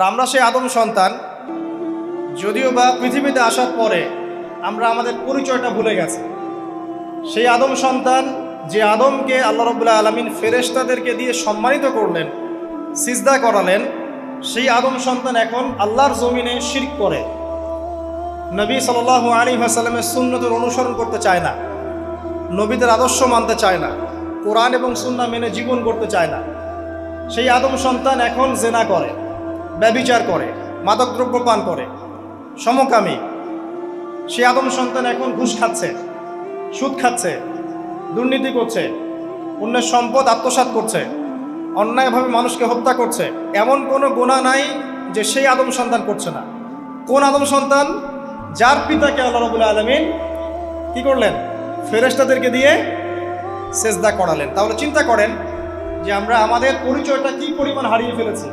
আর আমরা সেই আদম সন্তান, যদিও বা পৃথিবীতে আসার পরে আমরা আমাদের পরিচয়টা ভুলে গেছি। সেই আদম সন্তান যে আদমকে আল্লাহ রবুল্লাহ আলমিন ফেরেশতাদেরকে দিয়ে সম্মানিত করলেন, সিজদা করালেন, সেই আদম সন্তান এখন আল্লাহর জমিনে শিরক করে। নবী সাল আলী আসাল্লামের সুন্নতের অনুসরণ করতে চায় না, নবীদের আদর্শ মানতে চায় না, কোরআন এবং সুন্না মেনে জীবন করতে চায় না। সেই আদম সন্তান এখন জেনা করে। ব্যবিচার করে, মাদকদ্রব্য পান করে। সমকামী সেই আদম সন্তান এখন ঘুষ খাচ্ছে, সুদ খাচ্ছে, দুর্নীতি করছে, অন্যের সম্পদ আত্মসাৎ করছে, অন্যায়ভাবে মানুষকে হত্যা করছে। এমন কোনো গোনা নাই যে সেই আদম সন্তান করছে না। কোন আদম সন্তান? যার পিতাকে আল্লাহ রবুল্লা আলমিন কি করলেন? ফেরেস্তাদেরকে দিয়ে সেজদা করালেন। তাহলে চিন্তা করেন যে আমরা আমাদের পরিচয়টা কি পরিমাণ হারিয়ে ফেলেছি?